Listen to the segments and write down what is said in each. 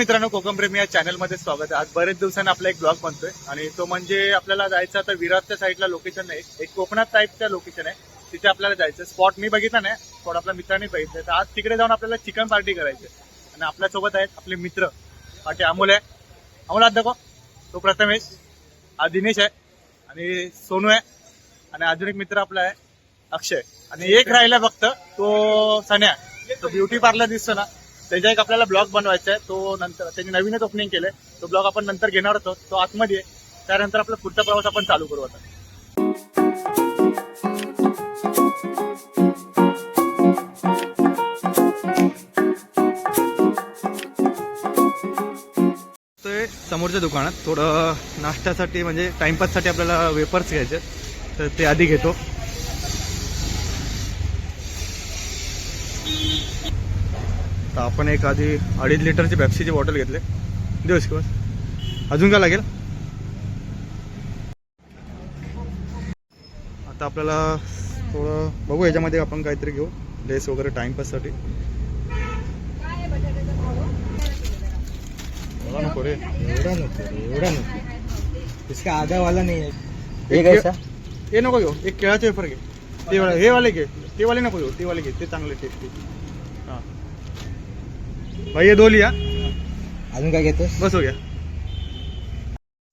मित्रांनो कोकमप्रेमी या चॅनलमध्ये स्वागत आहे. आज बरेच दिवसांनी आपला एक ब्लॉग बनतोय आणि तो म्हणजे आपल्याला जायचं आता विराटच्या साईडला लोकेशन नाही एक कोकणात टाईपच्या लोकेशन आहे. तिथे आपल्याला जायचं स्पॉट मी बघितला नाही स्पॉट आपल्या मित्रांनी बघितलं तर आज तिकडे जाऊन आपल्याला चिकन पार्टी करायची आणि आपल्यासोबत आहेत आपले मित्र पाठी अमोल आहे. अमोल आज दाखव. तो प्रथमेश हा दिनेश आहे. आणि सोनू आहे. आणि अजून एक मित्र आपला आहे अक्षय. आणि एक राहिला फक्त तो सन्या. तो ब्युटी पार्लर दिसतो ना. त्याचा एक आपल्याला ब्लॉग बनवायचा आहे. तो नंतर त्यांनी नवीनच ओपनिंग केलंय. तो ब्लॉग आपण नंतर घेणार होतो. तो आतमध्ये आहे. त्यानंतर आपला पुढचा प्रवास आपण चालू करू आता. समोरच्या दुकानात. थोडं नाश्त्यासाठी म्हणजे टाइमपाससाठी आपल्याला वेपर्स घ्यायचे तर ते आधी घेतो. तर आपण एक आधी अडीच लिटरची पेप्सीची बॉटल घेतले. दिवस किंवा अजून काय लागेल? आता आपल्याला थोडं बघू याच्यामध्ये आपण काहीतरी घेऊ. लेस वगैरे टाइमपाससाठी एवढा नको रे. एवढा नको एवढा नको. इसका आधा वाला नहीं है. कैसा? हे नको घेऊ. एक केळाचे वेफर घे. ते वाले हे वाले घे. ते वाले नको घेऊ. ते वाले घे. ते चांगले टेस्टी भाई हे दो लिया अजून काय घेतोस? बस हो गया.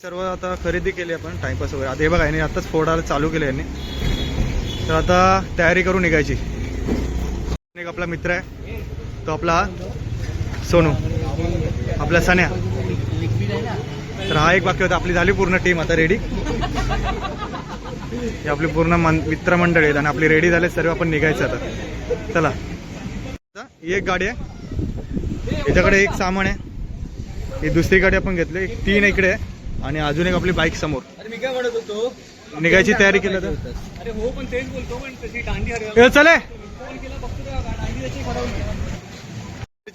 सर्व आता खरेदी केली आपण टाइमपास वगैरे. आता हे बघा यांनी आताच फोडायला चालू केलं यांनी. तर आता तयारी करून निघायची. एक आपला मित्र आहे. तो आपला सोनू. आपला सन्या. तर हा एक बाकी होता. आपली झाली पूर्ण टीम आता रेडी ही आपली पूर्ण मित्रमंडळी आहेत आणि आपली रेडी झाले सर्व आपण निघायचं आता. चला. एक गाडी आहे. याच्याकडे एक सामान आहे. ही दुसरी गाडी आपण घेतली एक तीन इकडे आहे. आणि अजून एक आपली बाईक समोर. अरे मी काय म्हणत होतो? निघायची तयारी केली तर अरे हो पण तेच बोलतो पण तशी दांडी ए, चले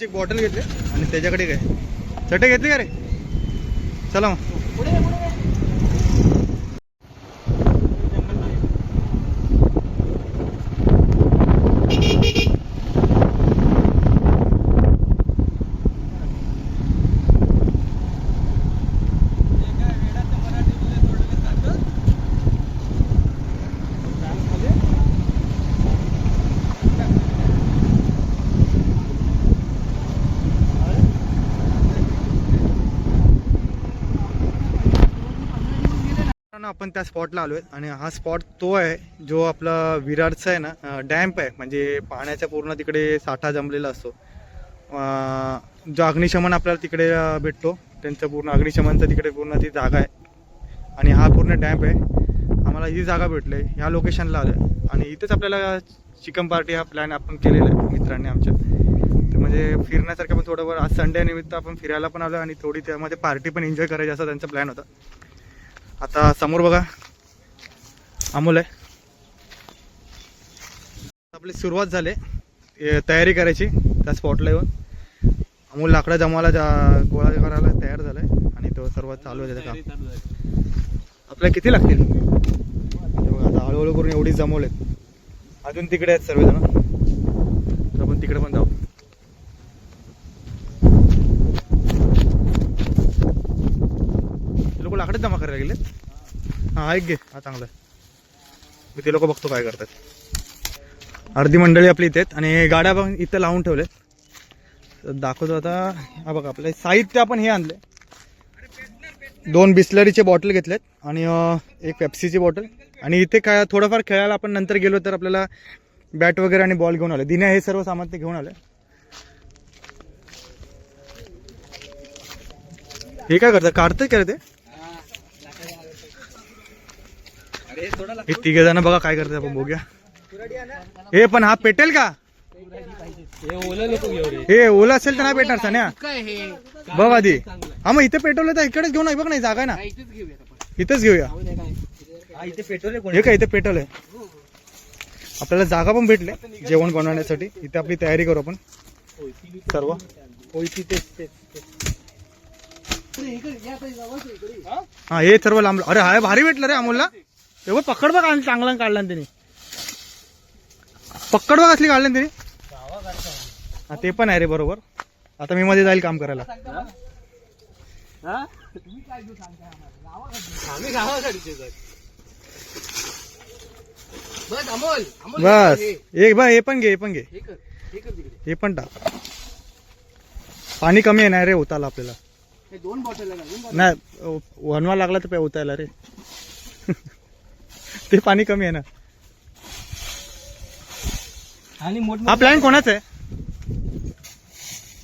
एक बॉटल घेतली. आणि त्याच्याकडे काय चटे घेतली का रे? चला मग मित्रांनो, आपण त्या स्पॉटला आलो आहे आणि हा स्पॉट तो आहे जो आपला विरारचा आहे ना डॅम्प आहे. म्हणजे पाण्याचा पूर्ण तिकडे साठा जमलेला असतो. जो अग्निशमन आपल्याला तिकडे भेटतो. त्यांचं पूर्ण अग्निशमनचं तिकडे पूर्ण ती जागा आहे. आणि हा पूर्ण डॅम्प आहे. आम्हाला ही जागा भेटली. आहे ह्या लोकेशनला आलो आणि इथेच आपल्याला चिकन पार्टी हा प्लॅन आपण केलेला आहे मित्रांनी आमच्या. तर म्हणजे फिरण्यासारखं पण थोडंफार आज संडे निमित्त आपण फिरायला पण आलो आणि थोडी त्यामध्ये पार्टी पण एन्जॉय करायची असा त्यांचा प्लॅन होता. आता समोर बघा. अमोल आहे. आपली सुरुवात झाली. तयारी करायची त्या स्पॉटला येऊन. अमोल लाकडं जमायला जा गोळा करायला तयार झालाय. आणि तो सर्वात चालू आहे त्याचं काम. आपल्याला किती लागतील? आता हळूहळू करून एवढी जमवलेत. अजून तिकडे आहेत सर्वजण. तर आपण तिकडे पण जाऊ ते लोक लाकडं जमा करायला गेले हा ऐक घे. हा चांगला आहे. मी ते लोक बघतो काय करतात. अर्धी मंडळी आपली इथे आहेत आणि गाड्या पण इथं लावून ठेवले दाखवतो आता. हा बघा आपलं साहित्य आपण हे आणले दोन बिस्लरीचे बॉटल घेतलेत आणि एक पेप्सीची बॉटल. आणि इथे काय थोडंफार खेळायला आपण नंतर गेलो तर आपल्याला बॅट वगैरे आणि बॉल घेऊन आले दिन्या हे सर्व सामान ते घेऊन आले हे काय करतात? काढतंय का रे ते अरे थोडा हे तिघे जण बघा काय करते आपण बघूया. हे पण हा पेटेल का? हे ओला असेल तर नाही पेटणार सान्या. बघ आधी. हा मग इथे पेट्रोल तर इकडेच घेऊन बघ नाही जागा ना. इथेच घेऊया. इथे हे का इथे पेट्रोल आहे. आपल्याला जागा पण भेटले जेवण बनवण्यासाठी. इथे आपली तयारी करू आपण. सर्व. हा हे सर्व लांब अरे हाय भारी भेटलं रे अमोलला. तेव्हा पकड बघ आणि चांगला काढला ना त्यांनी. पकड बघ असली काढलं त्यांनी. हा ते पण आहे रे बरोबर. आता मी मध्ये जाईल काम करायला. बस. अमोल अमोल बस एक बा हे पण घे हे पण घे. हे पण टाक. पाणी कमी येणार रे उताला आपल्याला. नाही वनवा लागला तर उतायला रे. ते पाणी कमी आहे ना. आणि मोठ हा प्लॅन कोणाचा आहे?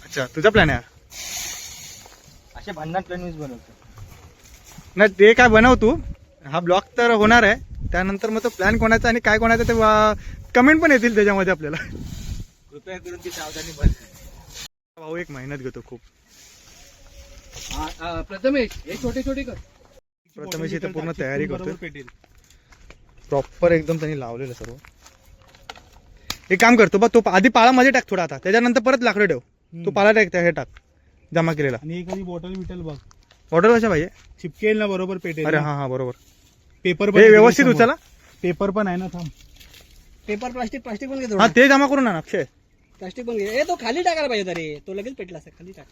अच्छा तुझा प्लॅन आहे हा? असे भांडण प्लॅन बनवतो. नाही ते काय बनव तू. हा ब्लॉग तर होणार आहे. त्यानंतर मग तो प्लॅन कोणाचा आणि काय कोणाचा ते कमेंट पण येतील त्याच्यामध्ये आपल्याला. कृपया करून ती सावधानी बन भाऊ एक मेहनत घेतो खूप. प्रथमेश हे छोटे छोटे कर. प्रथमेश इथे पूर्ण तयारी करतोय. प्रॉपर एकदम त्यांनी लावलेलं सर्व. एक काम करतो बघ तो आधी पाळा मध्ये टाक थोडा आता. त्याच्यानंतर परत लाकडं ठेव. तो पाला टाक हे टाक जमा केलेला. आणि एखादी बॉटल बिटल बघ. ऑर्डर कशा पाहिजे? चिपकेल ना बरोबर पेटेल अरे हा हा बरोबर. पेपर हे व्यवस्थित उचला. पेपर पण आहे ना थांब. पेपर प्लास्टिक प्लास्टिक पण घे हा ते जमा करू ना अक्षय. प्लास्टिक पण घे. ए तो खाली टाकायला पाहिजे अरे तो लगेच पेटला खाली टाक.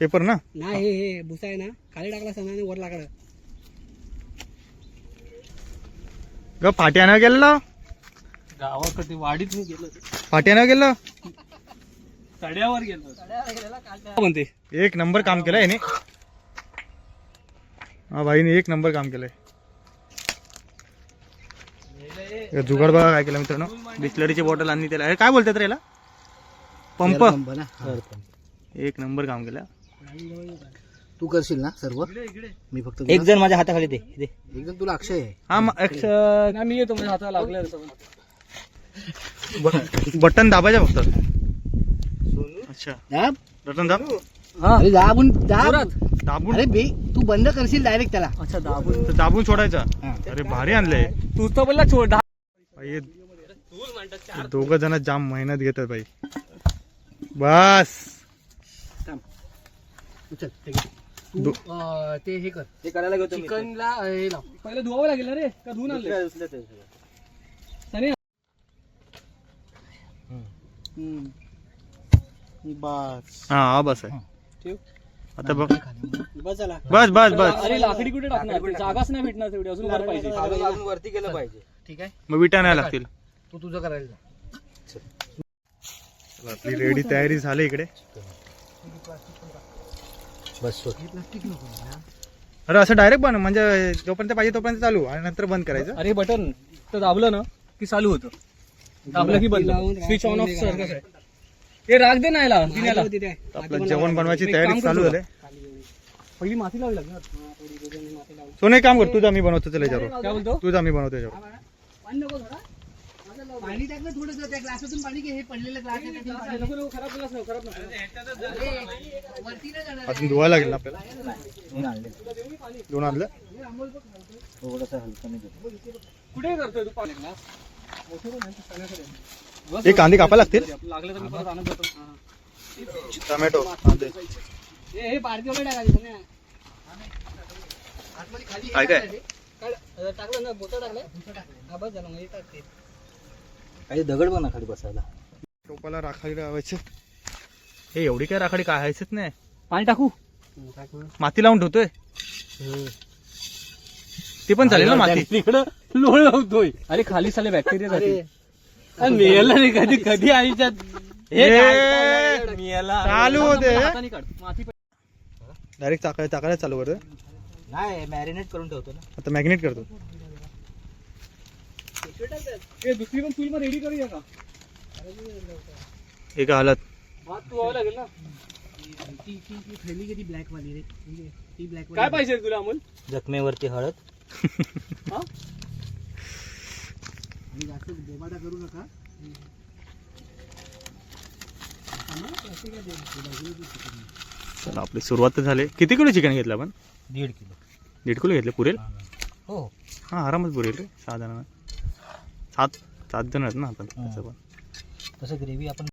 पेपर ना? नाही हे हे भुसा आहे ना. खाली टाकला असं आणि वर लाकडं. ग फाट्यानं गेलं गावाकडे वाडीत मी गेलो. फाट्यानं गेलं तड्यावर गेलो. म्हणते एक नंबर काम केलंय याने हा भाईने एक नंबर काम केलंय. हे जुगाड बघा काय केलं मित्रांनो. बिस्लरीची बॉटल आणली त्याला. अरे काय बोलतात रे याला? पंप. एक नंबर काम केलं. तू करशील ना सर्व? मी फक्त एक जण माझ्या हाताखाली दे दे. एकदम तुला अक्षय आहे. हा मग अक्ष- मी येतो माझ्या हाताला लागले बटन दाबायचं फक्त. अच्छा. दाब. बटन दाब. अरे दाबून दाब. दाबून. अरे बे तू बंद करशील डायरेक्ट त्याला. अच्छा दाबून. तर दाबून सोडायचा. हा. अरे भारी आणलंय. तू तर बोलला छोड हे दोघ जण जाम मेहनत घेतात भाई बस. उचल ठीक आहे. तू अं, ते हे कर. ते करायला घेतो चिकनला हे लाव. पहिले धुवावं लागेल ना रे? का धुवून आणलं सनी? बस. हा हा बस आहे. ठेव. आता बघ. बस झाला. बस बस बस. अरे लाकडी कुठे टाकणार? ते जागाच नाही भेटणार तेवढी अजून वर पाहिजे. वरती केलं पाहिजे. ठीक आहे? मग विटा नाही लागतील. तू तुझं करायला जा. आपली रेडी तयारी झाली इकडे. बस. अरे असं डायरेक्ट बन म्हणजे जोपर्यंत पाहिजे तोपर्यंत चालू आणि नंतर बंद करायचं. अरे बटन तर दाबलं ना की चालू होतं. दाबलं की बंद स्विच ऑन ऑफ आहे? ते राग दे नाही आपलं जेवण बनवायची तयारी चालू. झाली पहिली माती लावली लागणार सोने काम कर तुझा मी बनवतो तुझा मी बनवतो पाणी टाकलं थोडं त्या ग्लासातून पाणी घे हे पडलेलं ग्लास आहे त्यातून पाणी. अरे, वरती नाही जाणार अजून धुवायला लागेल ना आपल्याला? दोन आणलं. कुठे करतोय तू पाणी? एक कांदे कापायला लागतील? लागलं तर मी परत आणत जातो हा. टोमॅटो. हे हे टाकायचं नाही आतमध्ये खाली काय काय? टाकलं ना बोटं टाकलं? हा बस झालं मग हे टाक ते. काही दगड बना खाली बसायला. टोपाला राखाडी लावायचं. हे एवढी काय राखाडी काढायचीच नाही. पाणी टाकू? माती लावून ठेवतोय. ती पण चालेल ना माती. तिकडं लोळ लावतोय. अरे खाली साले बॅक्टेरिया जाते मेला रे कधी कधी हे मेला. चालू होते. डायरेक्ट चाकायला चाकायला चालू करतो नाही मॅरिनेट करून ठेवतो ना. आता मॅग्नेट करतो. दुसरी पण चूल मग रेडी करूया का? एका हालत? भात तू व्हावं लागेल ना. ती ती ती थैली किती ब्लॅक वाली रे. म्हणजे ती ब्लॅक काय पाहिजे तुला अमोल? जखमेवरती हळद. हा? आणि जास्त बोबाटा करू नका. चला आपली सुरुवात तर झाली. किती किलो चिकन घेतलं आपण? दीड किलो. दीड किलो घेतलं? पुरेल? हो. हा आरामच पुरेल रे जणांना सात सात जण आहेत ना आपण त्याचं पण. तसं ग्रेव्ही आपण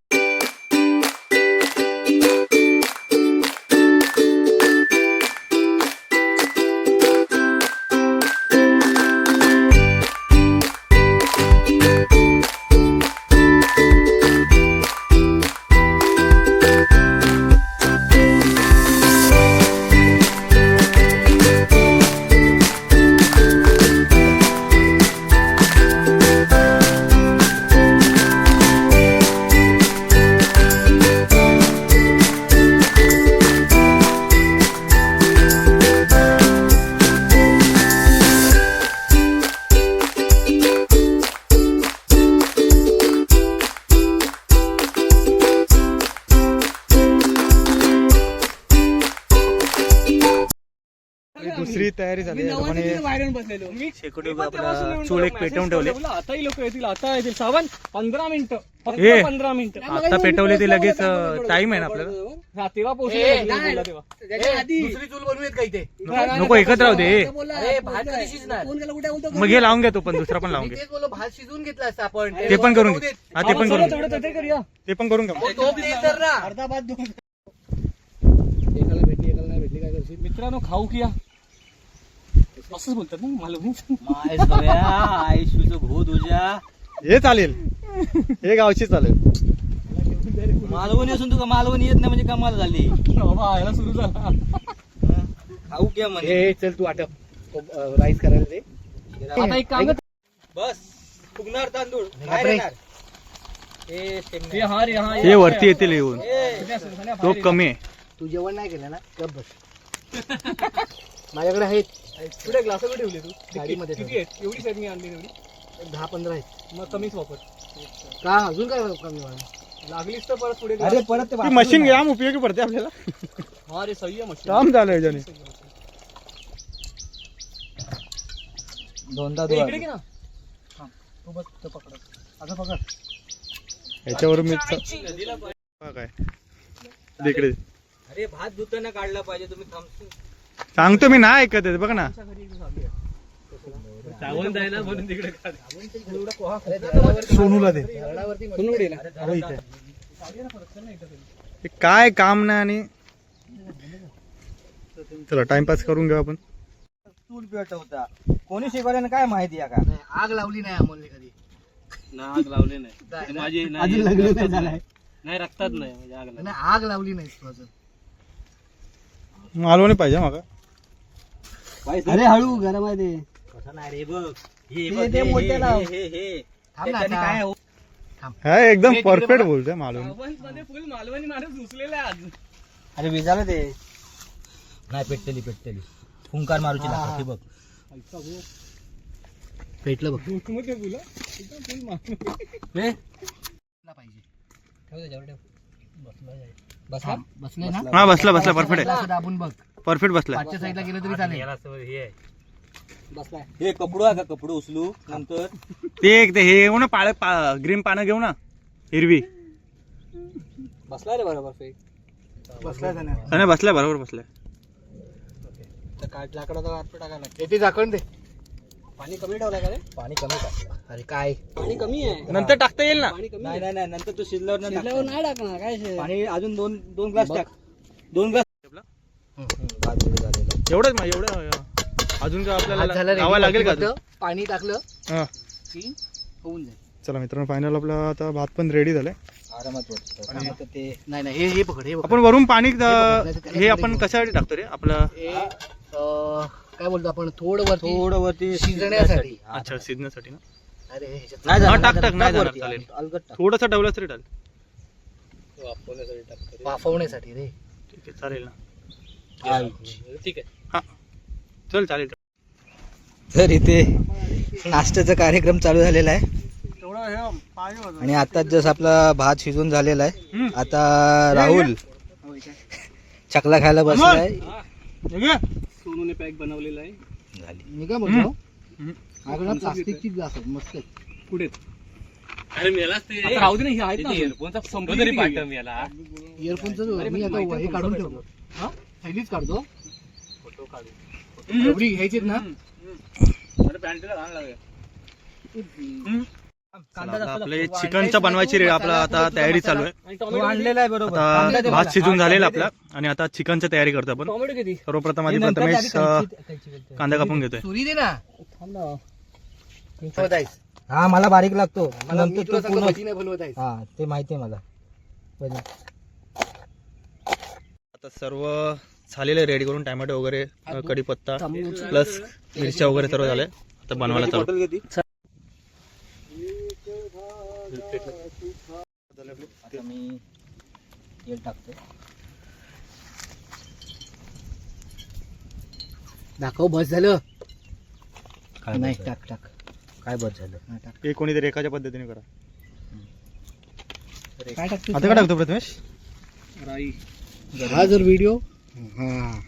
बसलेलो मी शेकोटी मी पण आपला तेव्हापासून येऊन चूल एक message पेटवून ठेवले. आताही लोक येतील आता येतील. सावन पंधरा मिनिटं. फक्त ए. पंधरा मिनिटं. आता पेटवले ते लगेच टाइम आहे ना आपल्याला? हा तेव्हा ए, पोहोचले नाही. बोलला तेव्हा. त्याच्या आधी दुसरी चूल बनवूयात का इथे? नको एकत्र राहू दे. अरे भात कधी शिजणार? फोन केला कुठे बोलतो मग हे लावून घे तो पण दुसरा पण लावून मी घे. तेच बोललो भात शिजवून घेतला असता आपण. ते पण करून घे. हा ते पण करून घे. तेवढं ते करूया. ते पण करून घ्या. तो तोप दे तर ना अर्धा भात दोन एकाला भेटली एकाला नाही भेटली काय करशील? मित्रांनो खाऊ किया असंच बोलतात ना मला भू तुझ्या हे चालेल. हे गावची चालेल. मालवणी असून तुका मालवणी येत नाही म्हणजे कमाल झाली. बाबा सुरू झाला. खाऊ क्या म्हणे. ए चल तू वाटप राईस करायला दे. आता एक काम. बस. फुगणार तांदूळ. हे हा हा हे वरती येतील येऊन. तो. कमी आहे. तू जेवण नाही केलं ना बस. माझ्याकडे आहेत. कुठे ग्लास कुठे ठेवले तू? गाडीमध्ये किती आहेत? एवढीच आहेत मी आणली एवढी दहा पंधरा आहेत. मग कमीच वापर. का? अजून काय कमी व्हायला? लागलीच तर परत पुढे अरे परत ते ती मशीन जाम उपयोगी पडते आपल्याला. हा रे सही आहे मशीन काम झालं याच्याने. दोनदा ए, इकडे घे ना. तो बस तो पकड. असं पकड. याच्यावर मी काय? तिकडे अरे भात धुताना काढला पाहिजे तुम्ही थांबतो सांगतो मी नाही ऐकत आहे, बघ ना. सावंत आहे ना म्हणून तिकडे काढ. सोनूला दे. हे काय काम नाही आणि? चला टाइमपास करून घेऊ आपण. चूल पेटवता कोणी शिकवल्यानं काय माहिती आहे का? नाही, आग लावली नाही अमोलने कधी. आग लावले नाही. नाही, माझी नाही. रक्तात नाही म्हणजे आग नाही आग लावली नाही तू अजून. मालवणी पाहिजे मागा. अरे हळू गरम आहे ते. कसं नाही रे बघ. हे हे- बघ, ते हे- मोठे हे- लाव. हे- हे. थांब ना त्याच्याने आता. काय हो- हा एकदम परफेक्ट बोलतोय मालवणी. अरे विजालं ते. नाही पेटतेली पेटतेली. फुंकार मारूची लागतात हे. बघ. पेटलं बघ. मध्ये फुलं. एकदम फुल मालवणी. हे? पाहिजे. बसला? बसले ना? हा बसला बसला. परफेक्ट असं दाबून बघ. आहे परफेक्ट बसला. साईडला गेलं तरी चालेल. याला हे आहे. बसलाय. हे कपडू आहे का? कपडू उचलू नंतर? ते एक ते हे घेऊ ना पाळ ग्रीन पानं घेऊ ना हिरवी. बसलाय रे बरोबर फेक. बसला ना नाही बसलाय बरोबर बसलाय. काट लाकडाचा वापर टाकायला ते झाकण दे. पाणी कमी ठेवलं का रे? पाणी कमी टाकलं. अरे काय? पाणी कमी आहे. नंतर टाकता येईल ना? पाणी कमी नाही नाही नाही नंतर तू शिजल्यावर नाही शिजल्यावर टाकणार. नाही टाकणार काय शे. पाणी अजून दोन दोन ग्लास टाक. दोन ग्लास एवढंच मा- एवढं अजून काय झाला आपल्याला ready, लागेल का अजून? पाणी टाकलं. हा. की होऊन जाईल. चला मित्रांनो फायनल आपला आता भात पण रेडी झालाय. आरामात वाटतं. आणि- आता ते नाही नाही हे हे पकड हे पकड. आपण वरून पाणी हे आपण कशासाठी टाकतो रे? आपलं हे अं, काय बोलतो आपण? थोडं वरती थोडं वरती शिजण्यासाठी. अच्छा शिजण्यासाठी ना? अरे ह्याच्यात नाही हा, जाणार, टाक, नाही टाक, नाही जाणार, जाणार, चालेल. अलगद टाक. थोडंसं ठेवलं तरी चालेल. वाफवण्यासाठी रे. ठीक आहे चालेल ना. ठीक आहे. हा. चल चालेल. तर इथे नाश्त्याचा कार्यक्रम चालू झालेला आहे. आणि आता जस आपला भात शिजून झालेला आहे हम्म. आता राहुल चकला खायला बसलाय. सोनूने पॅक बनवलेला आहे. झाली. मी काय बोलतो. माझ्याकडे प्लास्टिकची ग्लास आहेत मस्त आहेत. कुठे अरे मेलाच ते. आता राहू दे ना हे आहेत ना इयरफोनचा संपलं तरी पाठव याला. इयरफोनचं मी आता हे काढून ठेवतो. हा? थैलीच काढतो. एवढी ना? अरे पॅन्टला घाण लागेल. आपले चिकनचं बनवायची रे आपला आता तयारी चालू आहे. आणलेला आहे बरोबर आता भात शिजून झालेला आपला आणि आता चिकनची तयारी करतो आपण. टोमॅटो किती? सर्वप्रथम आधी प्रथमेश. कांदा कापून घेतोय. हा मला बारीक लागतो. नंतर तो हा माहिती आहे मला. आता सर्व झालेलं रेडी करून टॅमॅटो वगैरे कढीपत्ता प्लस मिरच्या वगैरे सर्व झाले. आता बनवायला चालू बॉटल किती? आता मी तेल टाकतो दाखव बस झालं. काय नाही बस टाक टाक? काय बस झालं? हा, टाक. हे कोणीतरी एकाच्या पद्धतीने करा. काय टाकतो आता काय टाकतो प्रथमेश? राई हा जर व्हिडिओ हा.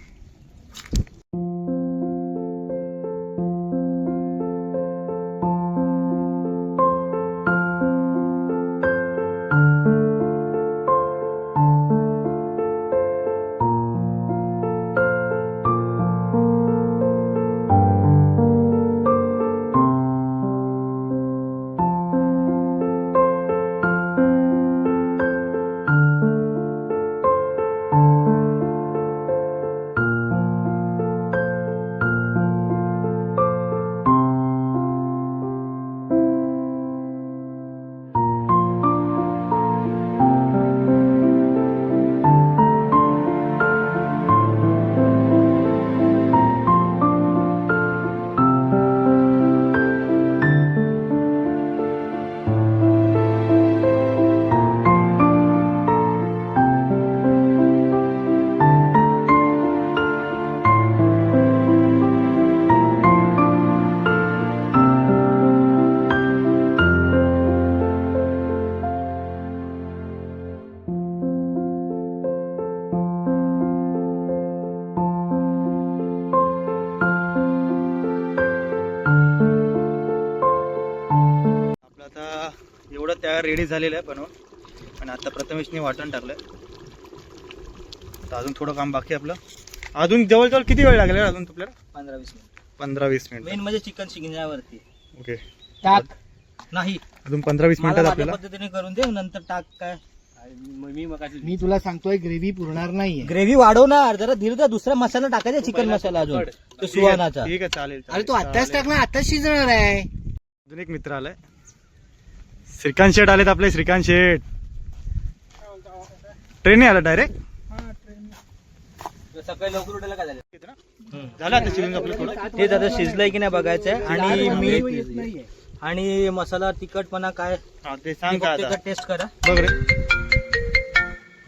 त्या रेडी झालेल्या आहे बनवून. आणि आता प्रथमेशने वाटण टाकलंय. आता अजून थोडं काम बाकी आहे आपलं. अजून जवळजवळ किती वेळ लागेल अजून आपल्याला पंधरा वीस मिनिट. पंधरा वीस मिनिट. मेन म्हणजे चिकन शिकण्यावरती ओके टाक. नाही. अजून पंधरा वीस मला मिनिटात माझ्या आपल्याला? पद्धतीने करून दे नंतर टाक काय. मी मग मी तुला सांगतोय ग्रेव्ही पुरणार नाहीये. ग्रेव्ही वाढवणार. जरा धीर द्या दुसरा मसाला टाकायचा चिकन मसाला अजून. तो सुहानाचा. ठीक आहे चालेल अरे तू चालेल. आत्ताच टाक ना आत्ताच शिजणार आहे. अजून एक मित्र आलाय. श्रीकांत शेठ आलेत आपले श्रीकांत शेठ ट्रेनने आला डायरेक्ट सकाळी लवकर उठायला काय झालं झालं आता चिरून आपलं थोडं? ते आता शिजलंय की नाही बघायचंय? आणि मीठ नाहीये. आणि मसाला तिखटपणा काय? हा, ते सांग आता. टेस्ट करा? बघ रे.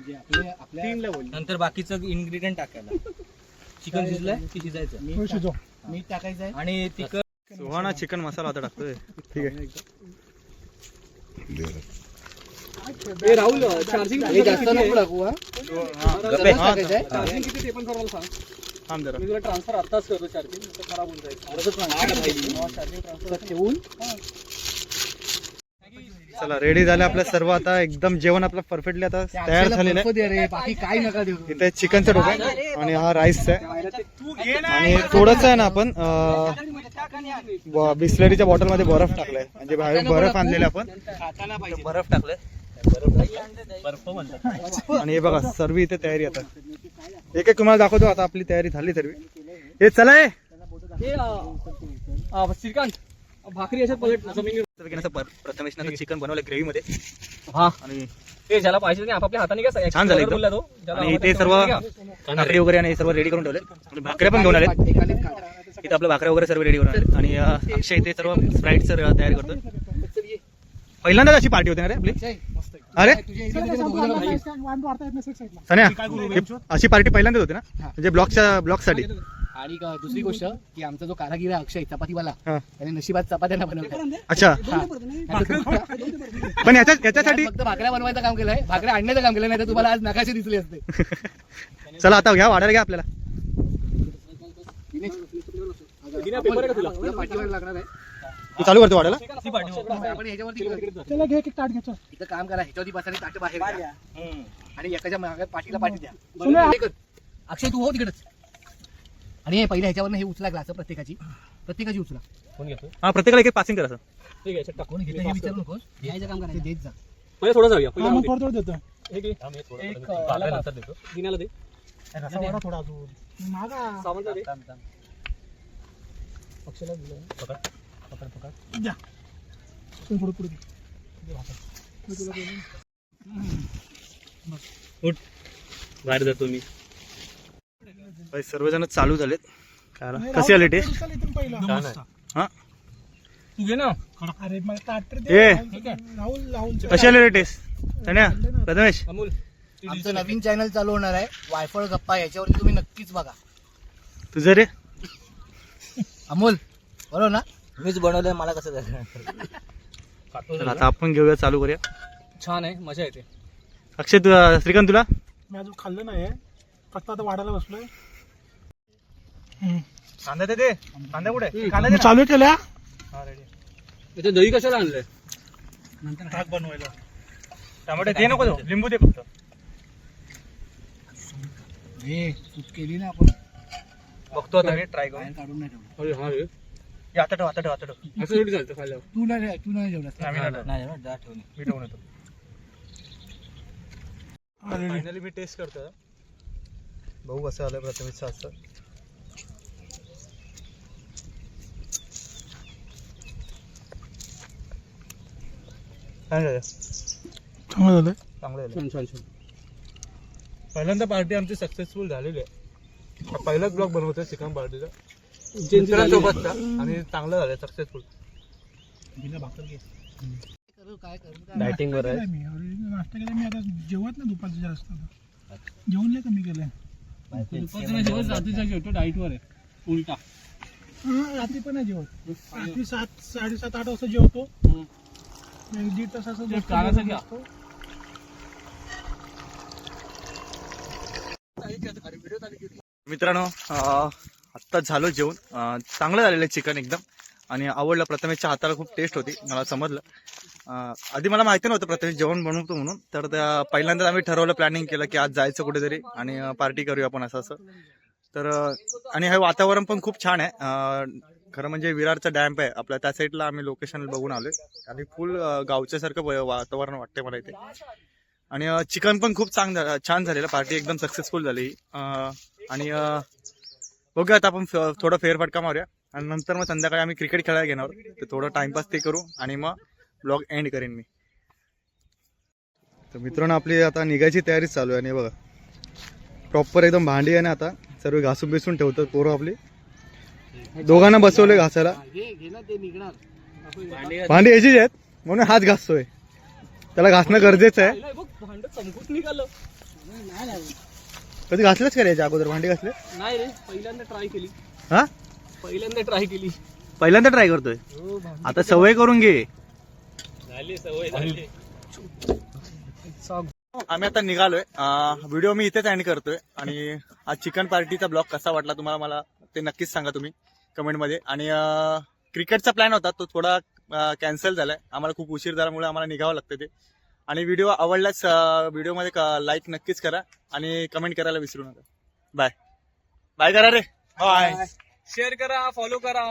जे आपले आपल्या नंतर बाकीचं इन्ग्रेडियंट टाकायला. चिकन शिजलंय की शिजायचं? मीठ मीठ टाकायचं आणि तिखट सुहाना चिकन मसाला आता टाकतोय. ठीक आहे. ए राहुल चार्जिंग हे जास्त नको टाकू हा. चार्जिंग किती ते पण सर्वांना सांग. थांब जरा. मी तुला ट्रान्सफर आताच करतो चार्जिंग खराब होऊन जाईल. चार्जिंग ठेवून चला रेडी झालं आपलं सर्व आता एकदम जेवण आपलं परफेक्टली आता त्या तयार झालेलं आहे. बाकी काय नका देऊ. इथे चिकनचं डोकं आहे आणि हा राईस आहे. आणि थोडंसं आहे ना आपण बिस्लरीच्या बॉटलमध्ये बर्फ टाकलाय. म्हणजे बाहेर बर्फ आणलेला आपण. बर्फ टाकलंय. आणि हे बघा सर्व इथे तयारी आता. एक एक तुम्हाला दाखवतो आता आपली तयारी झाली सर्व हे चला हे. श्रीकांत. भाकरी याच्यात पलट जमीन प्रथमेश चिकन बनवलं ग्रेव्ही मध्ये. हा. आणि ए ज्याला पाहिजे आपापल्या हाताने घ्या. छान झालं. बोलला तो. आणि ते सर्व. भाकरी वगैरे आणि हे सर्व रेडी करून ठेवले आणि भाकऱ्या पण घेऊन आले. इथं आपलं भाकऱ्या वगैरे सर्व रेडी करून आले आणि अक्षय इथे सर्व स्प्राईटचं तयारी करतोय. पहिल्यांदाच अशी पार्टी होते ना रे आपली. अरे. सन्या अशी पार्टी पहिल्यांदाच होते ना? म्हणजे ब्लॉकच्या ब्लॉकसाठी आणि का- दुसरी गोष्ट की आमचा जो कारागीर आहे अक्षय चपातीवाला हा. त्याने नशिबात चपात्या बनवल्या. अच्छा. पण याच्या याच्यासाठी फक्त भाकऱ्या बनवायचं काम केलंय. भाकऱ्या आणण्याचं काम केलं नाही तर तुम्हाला आज नकाशे दिसले असते. चला आता घ्या वाढायला घ्या आपल्याला. तुला? पाठीवर लागणार आहे. तू चालू करतो वाढायला. आपण ह्याच्यावरती इथं काम करा ह्याच्यावरती बसा आणि ताटं बाहेर घ्या. आणि एकाच्या मागे पाठीला पाठी द्या. कर. अक्षय तू हो तिकडच. आणि हे पहिल्या ह्याच्यावर हे उचला ग्लास प्रत्येकाची. प्रत्येकाची उचला. कोण घेतो हा प्रत्येकाला एक पासिंग करा सर. ठीक आहे याच्यात टाक. कोण घेतं हे विचारू नकोस. घ्यायचं काम करायचं. देत जा. पहिले थोडं जाऊया पहिले राहू दे. घे. एक अं, याला टाक. दिनाला दे. सावंतला दे. अक्षयला दिलं. पकड. पकड पकड. उठ. बाहेर जातो मी सर्वजण चालू झालेत. काय कशी आली टेस्ट? हा? तू घे ना. ए. कशी आली रे टेस्ट? सन्या प्रथमेश. अमोल आमचं नवीन चॅनल चालू होणार आहे. वायफळ गप्पा याच्यावरती तुम्ही नक्कीच बघा. तुझं रे? अमोल बरोबर ना? मीच बनवलंय मला कसं झालं आता आपण घेऊया चालू करूया. छान आहे मजा येते. अक्षय तू श्रीकांत तुला? मी अजून खाल्लं नाही फक्त आता वाढायला बसलोय. कांदा दे कांदा कुठे? कांदा चालू केल्या? इथे दही कशाला आणलंय? ताक बनवायला. टमाटे दे नको देऊ, लिंबू दे फक्त. हे चूक केली ना आपण. बघतो आता मी ट्राय बाहेर काढून नाही ठेवलं. अरे हा रे. करून आता ठेव आता ठेव आता ठेव. असं थोडी चालतं खाल्ल्यावर? तू नाही तू नाही जेवलास आम्ही नाही ठेवून मी ठेवून येतो. फायनली मी टेस्ट करतो बघू कसं आलं असं काय झालं? चांगलं झालं. चांगलं झालं. छान छान छान. पहिल्यांदा पार्टी आमची सक्सेसफुल झालेली आहे. हा पहिलाच ब्लॉग बनवतोय चिकन पार्टीचा मित्रांसोबतचा. आणि चांगलं झालं सक्सेसफुल करू काय करू डायटिंग वर आहे. केलाय मी अरे नाश्ता केला मी आता. जेवत नाही दुपारचं जास्त. आता. जेवण लय कमी केलंय. रात्रीचा जेवतो आहे उलटा रात्री पण नाही जेवत रात्री सात साडेसात आठ वाजता जेवतो एक दीड ते जास्त कानाचं जेवण घ्या. मित्रांनो अं, आत्ताच झालो जेवण अं, चांगलं झालेलं चिकन एकदम आणि आवडलं प्रथमेशच्या हाताला खूप टेस्ट होती मला समजलं आधी मला माहिती नव्हतं प्रत्यक्ष जेवण बनवतो म्हणून. तर त्या पहिल्यांदाच आम्ही ठरवलं प्लॅनिंग केलं की आज जायचं कुठेतरी आणि पार्टी करूया आपण असं असं. तर आणि हे वातावरण पण खूप छान आहे. खरं म्हणजे विरारचा डॅम्प आहे. आपल्या त्या साईडला आम्ही लोकेशन बघून आलोय. आणि फुल गावच्या सारखं वातावरण वाटते मला इथे. आणि चिकन पण खूप चांग छान झालेलं. पार्टी एकदम सक्सेसफुल झाली. आणि बघूया आता आपण थोडा थोडं फेरफटका मारूया. आणि नंतर मग संध्याकाळी आम्ही क्रिकेट खेळायला घेणार. तर थोडं टाइमपास ते करू. आणि मग ब्लॉग एंड करेन मी. तर मित्रांनो आपली आता निघायची तयारी चालू आहे आणि बघा प्रॉपर एकदम भांडी आहे ना आता सर्व घासून बिसून ठेवतात पोरं आपली. दोघांना बसवले घासायला. घे घे ना ते निघणार. भांडी याचीच आहेत म्हणून हाच घासतोय. त्याला घासणं गरजेचं आहे. नाही बघ भांड चमकूत निघालं. कधी घासलेच का याच्या अगोदर? भांडी घासले? नाही रे पहिल्यांदा ट्राय केली. हा? पहिल्यांदा ट्राय केली. पहिल्यांदा ट्राय करतोय. आता सवय करून घे. आम्ही आता निघालोय. व्हिडिओ मी इथेच एंड करतोय. आणि आज चिकन पार्टीचा ब्लॉग कसा वाटला तुम्हाला मला ते नक्कीच सांगा तुम्ही कमेंटमध्ये. आणि क्रिकेटचा प्लॅन होता तो थोडा कॅन्सल झालाय. आम्हाला खूप उशीर झाल्यामुळे आम्हाला निघावं लागतं ते. आणि व्हिडिओ आवडल्यास व्हिडिओमध्ये लाईक नक्कीच करा आणि कमेंट करायला विसरू नका. बाय बाय करा रे. बाय शेअर करा फॉलो करा.